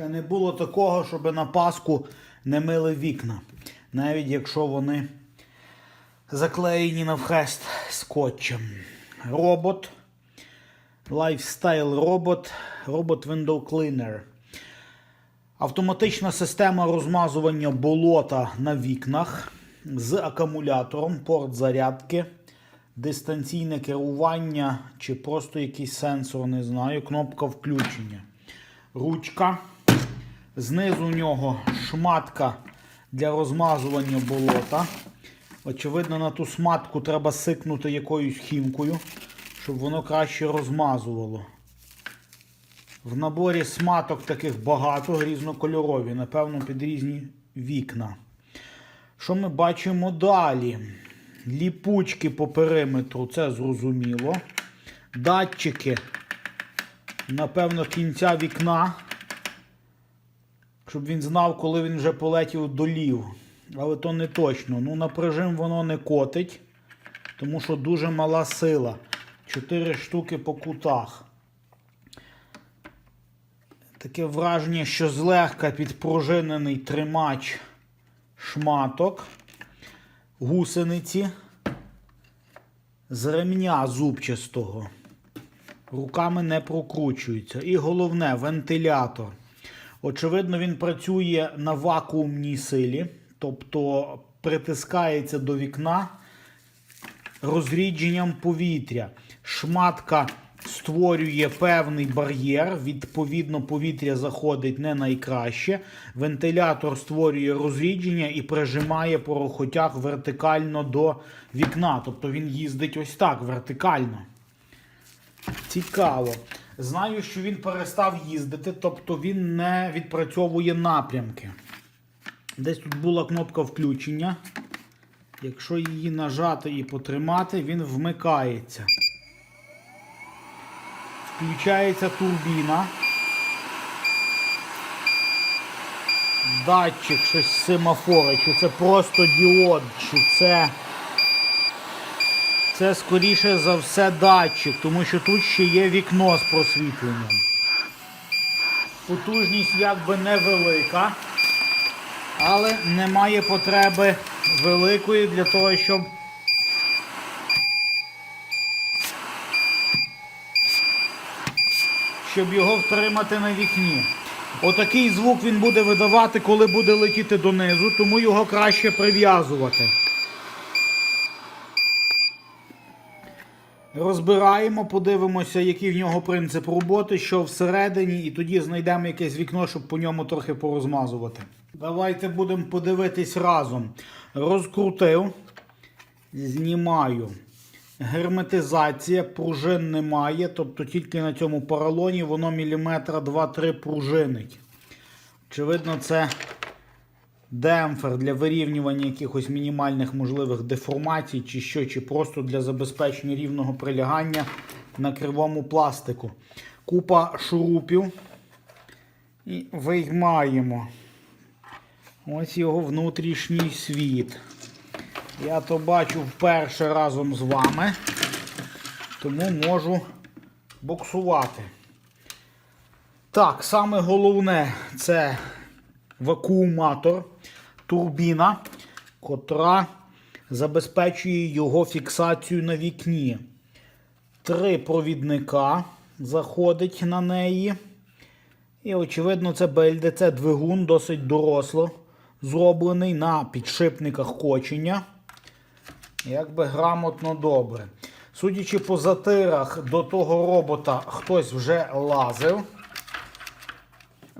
Ще не було такого, щоб на Пасху не мили вікна. Навіть якщо вони заклеєні навхрест скотчем. Робот. Lifestyle робот. Робот Window Cleaner. Автоматична система розмазування болота на вікнах з акумулятором, порт зарядки, дистанційне керування чи просто якийсь сенсор, не знаю, кнопка включення. Ручка. Знизу у нього шматка для розмазування болота. Очевидно, на ту сматку треба сикнути якоюсь хімкою, щоб воно краще розмазувало. В наборі сматок таких багато, різнокольорові, напевно, під різні вікна. Що ми бачимо далі? Ліпучки по периметру, це зрозуміло. Датчики, напевно, кінця вікна, щоб він знав, коли він вже полетів до лів. Але то не точно. Ну, на прижим воно не котить, тому що дуже мала сила. Чотири штуки по кутах. Таке враження, що злегка підпружинений тримач шматок, гусениці з ремня зубчастого. Руками не прокручується. І головне вентилятор. Очевидно, він працює на вакуумній силі, тобто притискається до вікна розрідженням повітря. Шматка створює певний бар'єр, відповідно, повітря заходить не найкраще. Вентилятор створює розрідження і прижимає порохотяг вертикально до вікна. Тобто він їздить ось так, вертикально. Цікаво. Знаю, що він перестав їздити, тобто він не відпрацьовує напрямки. Десь тут була кнопка включення. Якщо її нажати і потримати, він вмикається. Включається турбіна. Датчик щось семафора, чи це просто діод, чи це. Це скоріше за все датчик, тому що тут ще є вікно з просвітленням. Потужність якби невелика, але немає потреби великої для того, щоб щоб його втримати на вікні. Отакий звук він буде видавати, коли буде летіти донизу, тому його краще прив'язувати. Розбираємо, подивимося, який в нього принцип роботи, що всередині, і тоді знайдемо якесь вікно, щоб по ньому трохи порозмазувати. Давайте будемо подивитись разом. Розкрутив, знімаю. Герметизація, пружин немає, тобто тільки на цьому поролоні воно міліметра 2-3 пружинить. Очевидно, це демпфер для вирівнювання якихось мінімальних можливих деформацій, чи що, чи просто для забезпечення рівного прилягання на кривому пластику. Купа шурупів. І виймаємо. Ось його внутрішній світ. Я то бачу вперше разом з вами, тому можу боксувати. Так, саме головне це вакууматор, турбіна, котра забезпечує його фіксацію на вікні. Три провідника заходить на неї. І, очевидно, це BLDC двигун досить доросло зроблений на підшипниках кочення. Якби грамотно добре. Судячи по затирах, до того робота хтось вже лазив.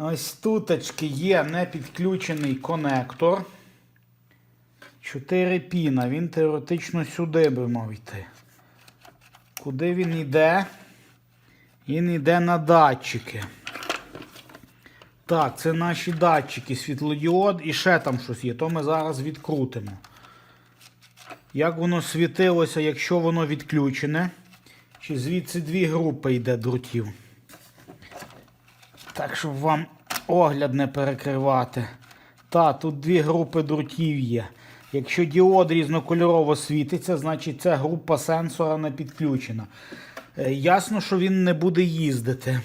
Ось туточки є непідключений конектор. 4 піна. Він теоретично сюди би мав йти. Куди він йде? Він йде на датчики. Так, це наші датчики, світлодіод і ще там щось є. То ми зараз відкрутимо. Як воно світилося, якщо воно відключене? Чи звідси дві групи йде дротів? Так, щоб вам огляд не перекривати. Та, тут дві групи дротів є. Якщо діод різнокольорово світиться, значить ця група сенсора не підключена. Е, Ясно, що він не буде їздити.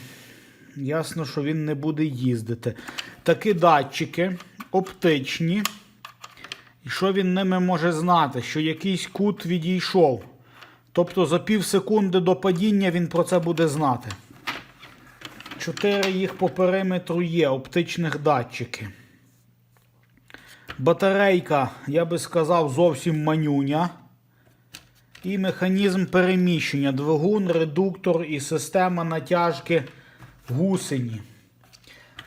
Ясно, що він не буде їздити. Такі датчики оптичні. І що він ними може знати? Що якийсь кут відійшов. Тобто за пів секунди до падіння він про це буде знати. Чотири їх по периметру є, оптичних датчики. Батарейка, я би сказав, зовсім манюня. І механізм переміщення, двигун, редуктор і система натяжки гусені.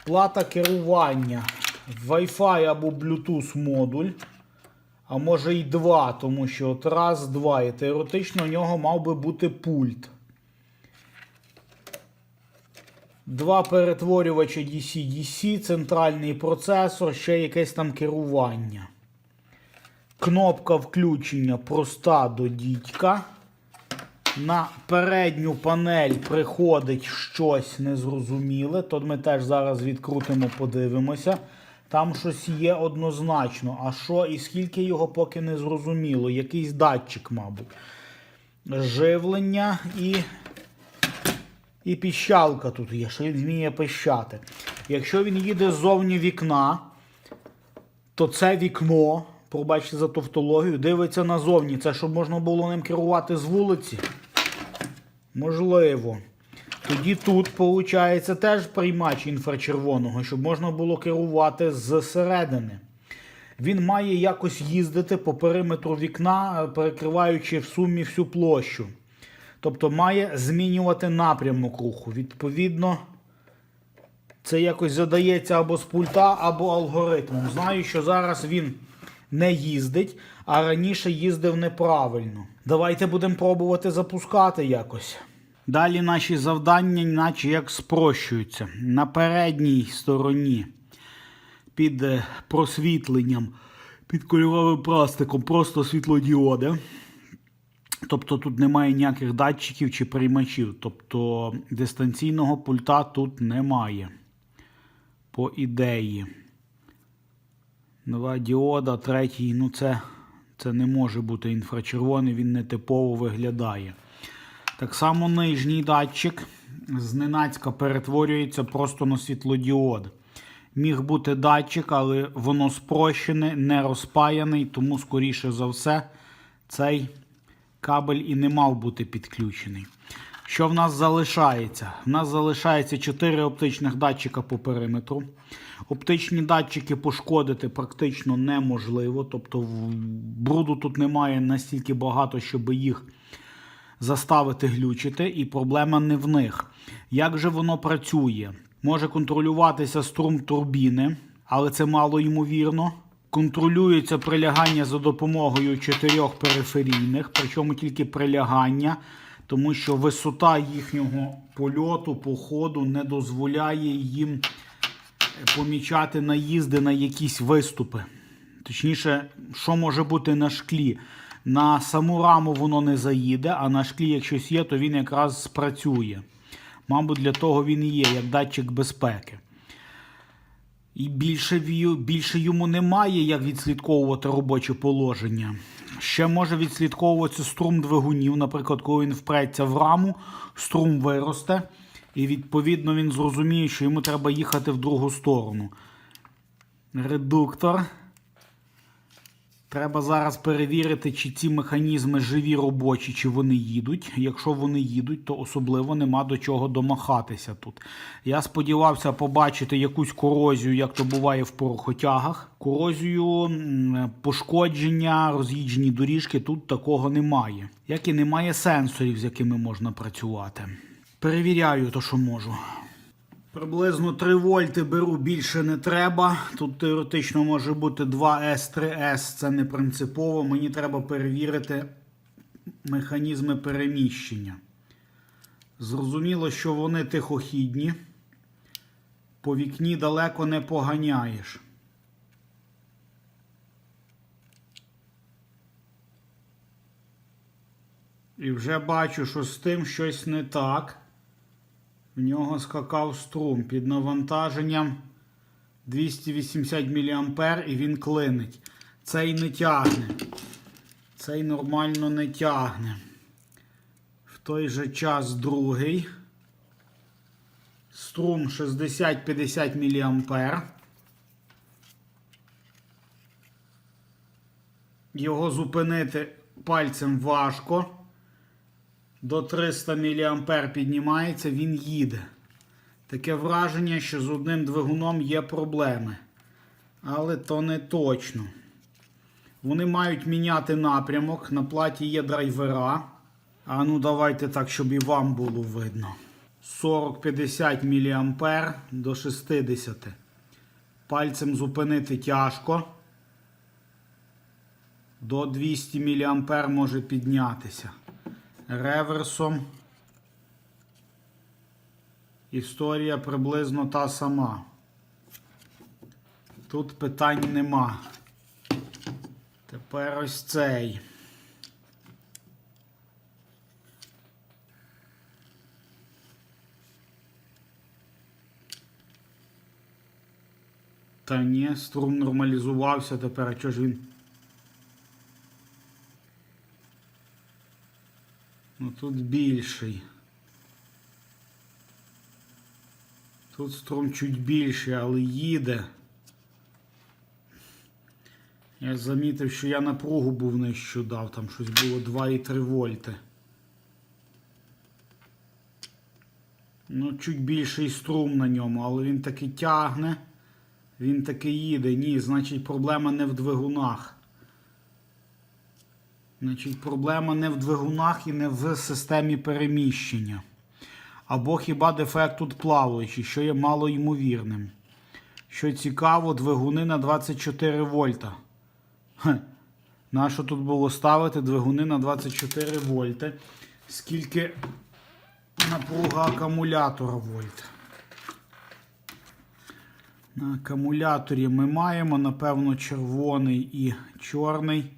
Плата керування, Wi-Fi або Bluetooth модуль. А може і два, тому що от раз, два. І теоретично у нього мав би бути пульт. Два перетворювача DC-DC, центральний процесор, ще якесь там керування. Кнопка включення проста до дідька. На передню панель приходить щось незрозуміле. То ми теж зараз відкрутимо, подивимося. Там щось є однозначно. А що і скільки його поки не зрозуміло. Якийсь датчик, мабуть. Живлення і. І піщалка тут є, що він вміє пищати. Якщо він їде ззовні вікна, то це вікно, пробачте за тавтологію, дивиться назовні. Це щоб можна було ним керувати з вулиці. Можливо. Тоді тут, виходить, теж приймач інфрачервоного, щоб можна було керувати зсередини. Він має якось їздити по периметру вікна, перекриваючи в сумі всю площу. Тобто має змінювати напрямок руху. Відповідно, це якось задається або з пульта, або алгоритмом. Знаю, що зараз він не їздить, а раніше їздив неправильно. Давайте будемо пробувати запускати якось. Далі наші завдання, наче як спрощуються. На передній стороні під е, просвітленням, під кольоровим пластиком, просто світлодіоди. Тобто тут немає ніяких датчиків чи приймачів. Тобто дистанційного пульта тут немає. По ідеї. Нова діода, третій, ну це, це не може бути інфрачервоний, він не типово виглядає. Так само нижній датчик зненацька перетворюється просто на світлодіод. Міг бути датчик, але воно спрощене, не розпаяний, тому, скоріше за все, цей кабель і не мав бути підключений. Що в нас залишається? В нас залишається 4 оптичних датчика по периметру. Оптичні датчики пошкодити практично неможливо. Тобто бруду тут немає настільки багато, щоб їх заставити глючити, і проблема не в них. Як же воно працює? Може контролюватися струм турбіни, але це мало ймовірно. Контролюється прилягання за допомогою чотирьох периферійних, причому тільки прилягання, тому що висота їхнього польоту по ходу не дозволяє їм помічати наїзди на якісь виступи. Точніше, що може бути на шклі? На саму раму воно не заїде, а на шклі, як є, то він якраз спрацює. Мабуть, для того він і є, як датчик безпеки. І більше, більше йому немає, як відслідковувати робоче положення. Ще може відслідковуватися струм двигунів. Наприклад, коли він впреться в раму, струм виросте, і відповідно він зрозуміє, що йому треба їхати в другу сторону. Редуктор. Треба зараз перевірити, чи ці механізми живі робочі, чи вони їдуть. Якщо вони їдуть, то особливо нема до чого домахатися тут. Я сподівався побачити якусь корозію, як то буває в порохотягах. Корозію, пошкодження, роз'їджені доріжки тут такого немає. Як і немає сенсорів, з якими можна працювати. Перевіряю то, що можу. Приблизно 3 вольти беру більше не треба. Тут теоретично може бути 2С, 3С, це не принципово. Мені треба перевірити механізми переміщення. Зрозуміло, що вони тихохідні. По вікні далеко не поганяєш. І вже бачу, що з тим щось не так. В нього скакав струм під навантаженням 280 мА і він клинить. Цей не тягне. Цей нормально не тягне. В той же час другий Струм 60-50 мА. Його зупинити пальцем важко. До 300 мА піднімається, він їде. Таке враження, що з одним двигуном є проблеми. Але то не точно. Вони мають міняти напрямок. На платі є драйвера. А ну давайте так, щоб і вам було видно. 40-50 мА до 60. Пальцем зупинити тяжко. До 200 мА може піднятися. Реверсом. Історія приблизно та сама. Тут питань нема. Тепер ось цей. Та ні, струм нормалізувався тепер, а чого ж він? Ну тут більший. Тут струм чуть більший, але їде. Я замітив, що я напругу був нижче дав, там щось було 2,3 вольти. Ну, чуть більший струм на ньому, але він таки тягне, він таки їде. Ні, значить проблема не в двигунах. Значить, проблема не в двигунах і не в системі переміщення. Або хіба дефект тут плаваючий, що є мало ймовірним. Що цікаво, двигуни на 24 вольта. Нащо тут було ставити двигуни на 24 вольти? Скільки напруга акумулятора вольт? На акумуляторі ми маємо, напевно, червоний і чорний.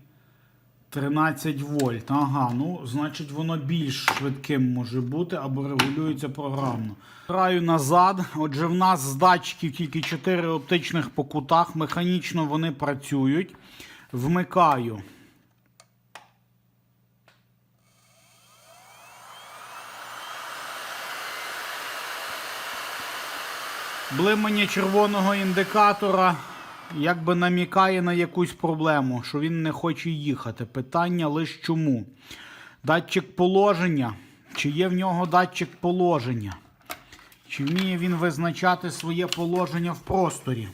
13 вольт. Ага, ну, значить, воно більш швидким може бути або регулюється програмно. Граю назад. Отже, в нас з датчиків тільки 4 оптичних по кутах. Механічно вони працюють. Вмикаю. Блимання червоного індикатора якби намікає на якусь проблему, що він не хоче їхати. Питання лише чому. Датчик положення. Чи є в нього датчик положення? Чи вміє він визначати своє положення в просторі?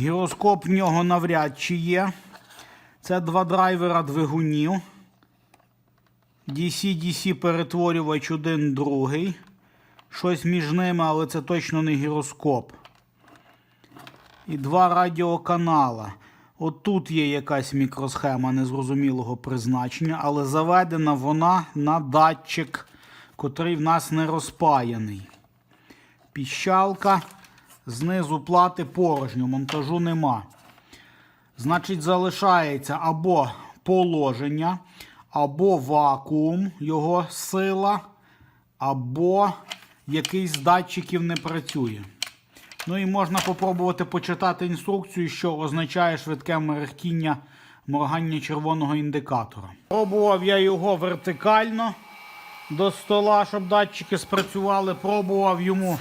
Гіроскоп в нього навряд чи є. Це два драйвера двигунів. DC-DC перетворювач один другий. Щось між ними, але це точно не гіроскоп. І два радіоканала. От тут є якась мікросхема незрозумілого призначення, але заведена вона на датчик, котрий в нас не розпаяний. Піщалка. Знизу плати порожньо, монтажу нема. Значить, залишається або положення, або вакуум, його сила, або якийсь з датчиків не працює. Ну і можна попробувати почитати інструкцію, що означає швидке мерехтіння моргання червоного індикатора. Пробував я його вертикально до стола, щоб датчики спрацювали. Пробував йому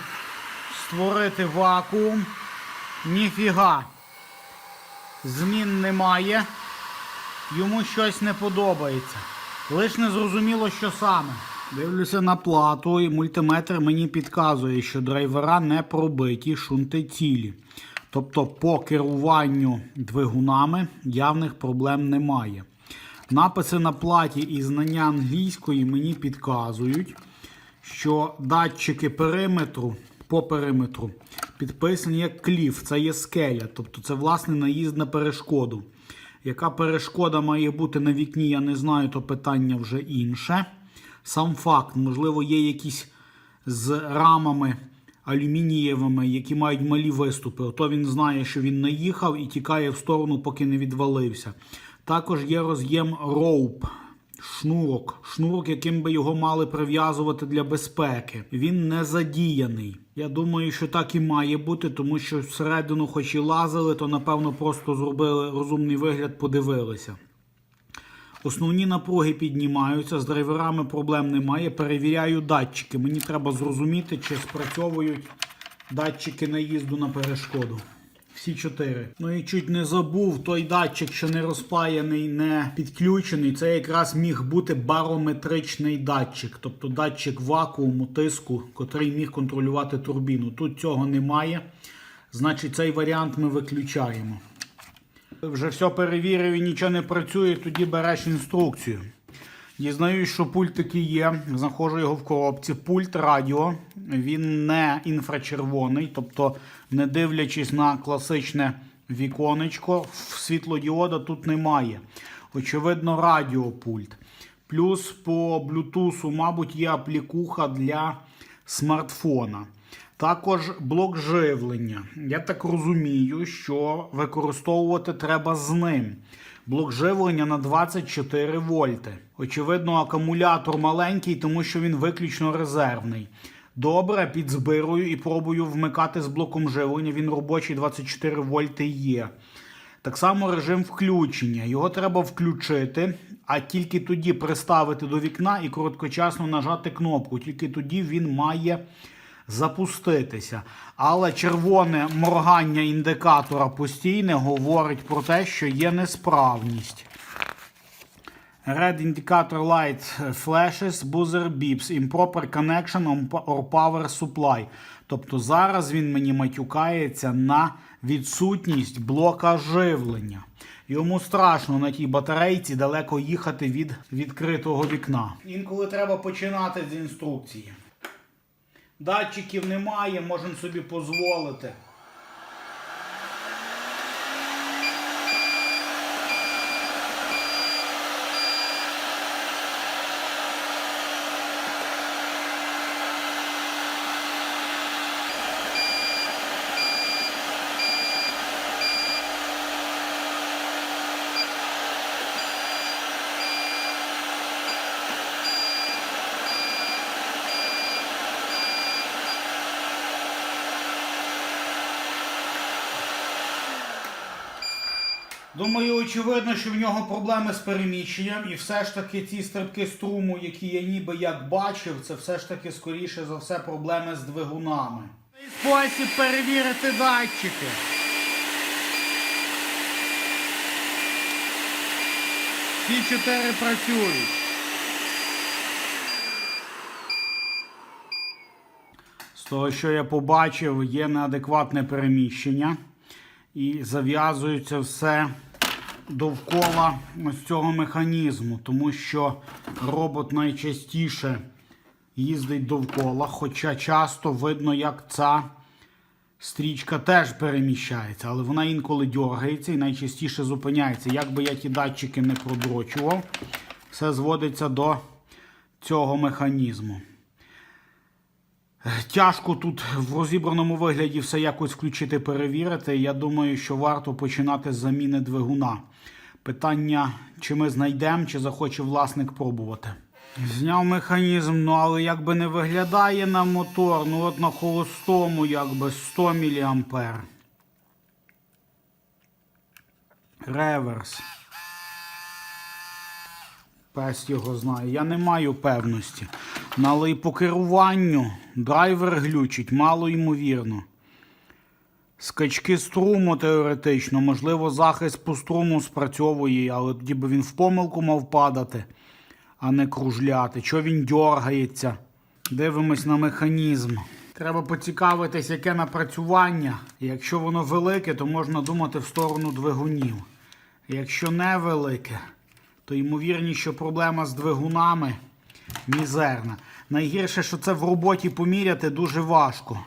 створити вакуум. Ніфіга. Змін немає. Йому щось не подобається. Лиш не зрозуміло, що саме. Дивлюся на плату, і мультиметр мені підказує, що драйвера не пробиті, шунти цілі. Тобто по керуванню двигунами явних проблем немає. Написи на платі і знання англійської мені підказують, що датчики периметру по периметру підписані як кліф, це є скеля. Тобто це власне наїзд на перешкоду. Яка перешкода має бути на вікні, я не знаю, то питання вже інше. Сам факт, можливо, є якісь з рамами алюмінієвими, які мають малі виступи. Ото він знає, що він наїхав і тікає в сторону, поки не відвалився. Також є роз'єм роуп. Шнурок, шнурок, яким би його мали прив'язувати для безпеки. Він не задіяний. Я думаю, що так і має бути, тому що всередину, хоч і лазили, то напевно просто зробили розумний вигляд, подивилися. Основні напруги піднімаються, з драйверами проблем немає. Перевіряю датчики. Мені треба зрозуміти, чи спрацьовують датчики наїзду на перешкоду. Всі чотири. Ну і чуть не забув, той датчик, що не розпаяний, не підключений, це якраз міг бути барометричний датчик, тобто датчик вакууму, тиску, котрий міг контролювати турбіну. Тут цього немає. Значить, цей варіант ми виключаємо. Вже все перевірив і нічого не працює, тоді береш інструкцію. Дізнаюсь, що пульт такий є. Знаходжу його в коробці. Пульт радіо. Він не інфрачервоний, тобто, не дивлячись на класичне віконечко, світлодіода тут немає. Очевидно, радіопульт. Плюс по Bluetooth, мабуть, є аплікуха для смартфона. Також блок живлення. Я так розумію, що використовувати треба з ним. Блок живлення на 24 вольти. Очевидно, акумулятор маленький, тому що він виключно резервний. Добре, підзбирую і пробую вмикати з блоком живлення. Він робочий 24 вольти є. Так само режим включення. Його треба включити, а тільки тоді приставити до вікна і короткочасно нажати кнопку. Тільки тоді він має запуститися. Але червоне моргання індикатора постійне говорить про те, що є несправність. Red indicator light flashes, buzzer beeps, improper connection or power supply. Тобто зараз він мені матюкається на відсутність блока живлення. Йому страшно на тій батарейці далеко їхати від відкритого вікна. Інколи треба починати з інструкції. Датчиків немає, можемо собі дозволити. Думаю, очевидно, що в нього проблеми з переміщенням, і все ж таки ці стрибки струму, які я ніби як бачив, це все ж таки скоріше за все проблеми з двигунами. Спосіб перевірити датчики. Всі чотири працюють. З того, що я побачив, є неадекватне переміщення. І зав'язується все довкола ось цього механізму, тому що робот найчастіше їздить довкола, хоча часто видно, як ця стрічка теж переміщається, але вона інколи дергається і найчастіше зупиняється. Як би я ті датчики не продрочував, все зводиться до цього механізму. Тяжко тут в розібраному вигляді все якось включити, перевірити. Я думаю, що варто починати з заміни двигуна. Питання, чи ми знайдемо, чи захоче власник пробувати. Зняв механізм, ну але якби не виглядає на мотор, ну от на холостому якби 100 мА. Реверс. Пес його знає. Я не маю певності. Але і по керуванню драйвер глючить, мало ймовірно. Скачки струму теоретично, можливо, захист по струму спрацьовує, але тоді би він в помилку мав падати, а не кружляти. Чого він дергається? Дивимось на механізм. Треба поцікавитись, яке напрацювання. Якщо воно велике, то можна думати в сторону двигунів. Якщо не велике, то ймовірність, що проблема з двигунами мізерна. Найгірше, що це в роботі поміряти дуже важко,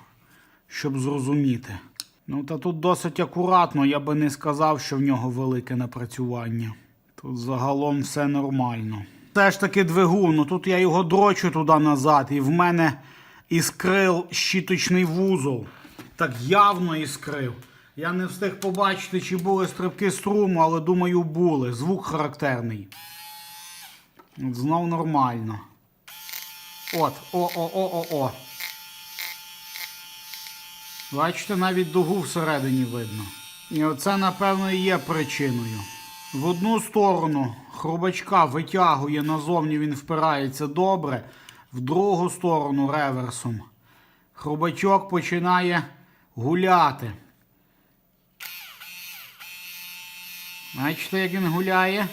щоб зрозуміти. Ну, та тут досить акуратно, я би не сказав, що в нього велике напрацювання. Тут загалом все нормально. Все ж таки двигун, ну тут я його дрочу туди назад, і в мене іскрив щіточний вузол. Так явно іскрив. Я не встиг побачити, чи були стрибки струму, але думаю, були. Звук характерний. От знов нормально. От, о-о-о-о-о. Бачите, навіть дугу всередині видно. І оце, напевно, і є причиною. В одну сторону хробачка витягує назовні, він впирається добре. В другу сторону реверсом. Хробачок починає гуляти. Бачите, як він гуляє?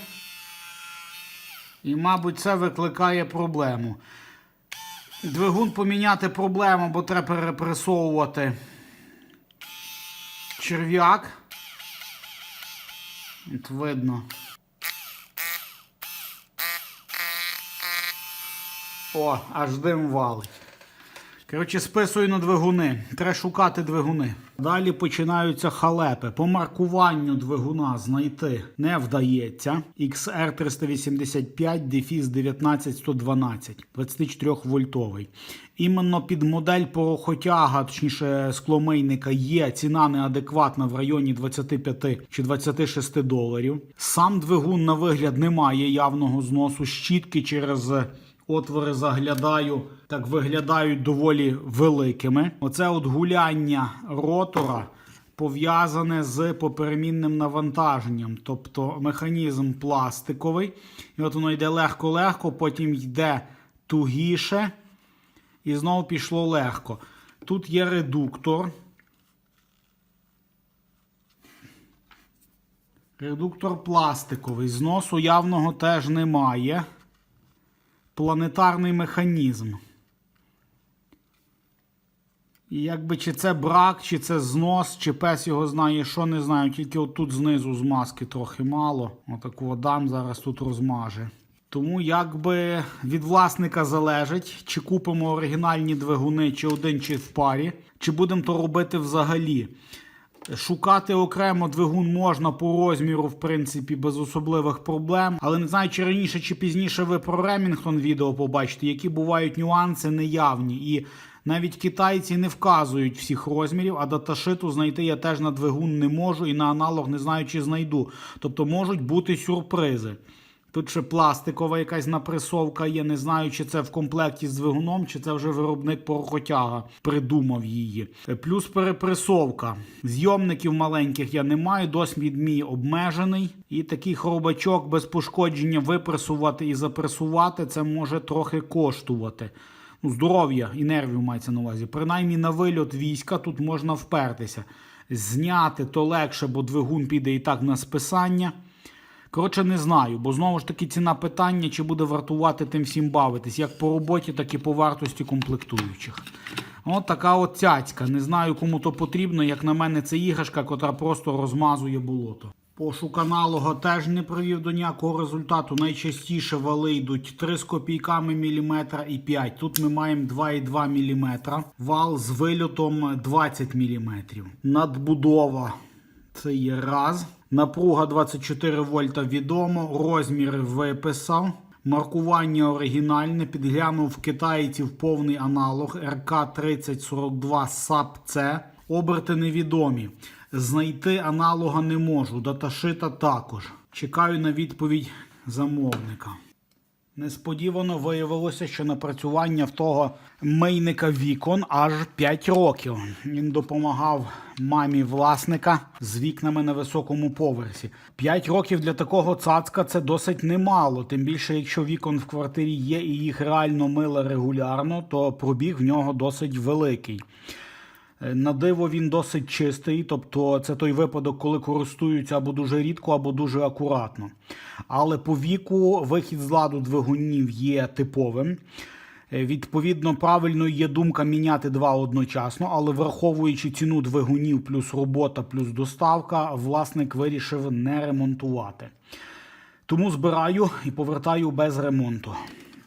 І, мабуть, це викликає проблему. Двигун поміняти проблему, бо треба перепресовувати черв'як. От видно. О, аж дим валить. Коротше, списую на двигуни. Треба шукати двигуни. Далі починаються халепи. По маркуванню двигуна знайти не вдається. XR385 дефіс 19112, 24 вольтовий. Іменно під модель порохотяга, точніше скломийника, є ціна неадекватна в районі 25 чи 26 доларів. Сам двигун на вигляд не має явного зносу. Щітки через отвори заглядаю, так виглядають доволі великими. Оце от гуляння ротора пов'язане з поперемінним навантаженням, тобто механізм пластиковий. І от воно йде легко-легко, потім йде тугіше, і знову пішло легко. Тут є редуктор. Редуктор пластиковий. Зносу явного теж немає планетарний механізм. І якби чи це брак, чи це знос, чи пес його знає, що не знаю. Тільки отут знизу з маски трохи мало. Отаку дам зараз тут розмаже. Тому якби від власника залежить, чи купимо оригінальні двигуни, чи один, чи в парі, чи будемо то робити взагалі. Шукати окремо двигун можна по розміру, в принципі, без особливих проблем. Але не знаю, чи раніше чи пізніше ви про Ремінгтон відео побачите, які бувають нюанси неявні. І навіть китайці не вказують всіх розмірів, а даташиту знайти я теж на двигун не можу і на аналог не знаю, чи знайду. Тобто можуть бути сюрпризи. Тут ще пластикова якась напресовка є. Не знаю, чи це в комплекті з двигуном, чи це вже виробник порохотяга придумав її. Плюс перепресовка. Зйомників маленьких я не маю, досвід мій обмежений. І такий хробачок без пошкодження випресувати і запресувати це може трохи коштувати. Ну, здоров'я і нервів мається на увазі. Принаймні на вильот війська тут можна впертися. Зняти то легше, бо двигун піде і так на списання. Коротше, не знаю, бо знову ж таки ціна питання, чи буде вартувати тим всім бавитись, як по роботі, так і по вартості комплектуючих. От така от цяцька. Не знаю, кому то потрібно. Як на мене, це іграшка, котра просто розмазує болото. Пошук аналога теж не привів до ніякого результату. Найчастіше вали йдуть 3 з копійками міліметра і 5. Тут ми маємо 2,2 мм. Вал з вильотом 20 мм. Надбудова. Це є раз. Напруга 24 вольта відомо. Розміри виписав. Маркування оригінальне. Підглянув в китайців повний аналог РК-3042 САП-С. Оберти невідомі. Знайти аналога не можу. Даташита також. Чекаю на відповідь замовника. Несподівано виявилося, що напрацювання в того мийника вікон аж 5 років. Він допомагав мамі власника з вікнами на високому поверсі. 5 років для такого цацка це досить немало. Тим більше, якщо вікон в квартирі є і їх реально мили регулярно, то пробіг в нього досить великий. На диво він досить чистий, тобто це той випадок, коли користуються або дуже рідко, або дуже акуратно. Але по віку вихід з ладу двигунів є типовим. Е, Відповідно, правильною є думка міняти два одночасно, але враховуючи ціну двигунів, плюс робота, плюс доставка, власник вирішив не ремонтувати. Тому збираю і повертаю без ремонту.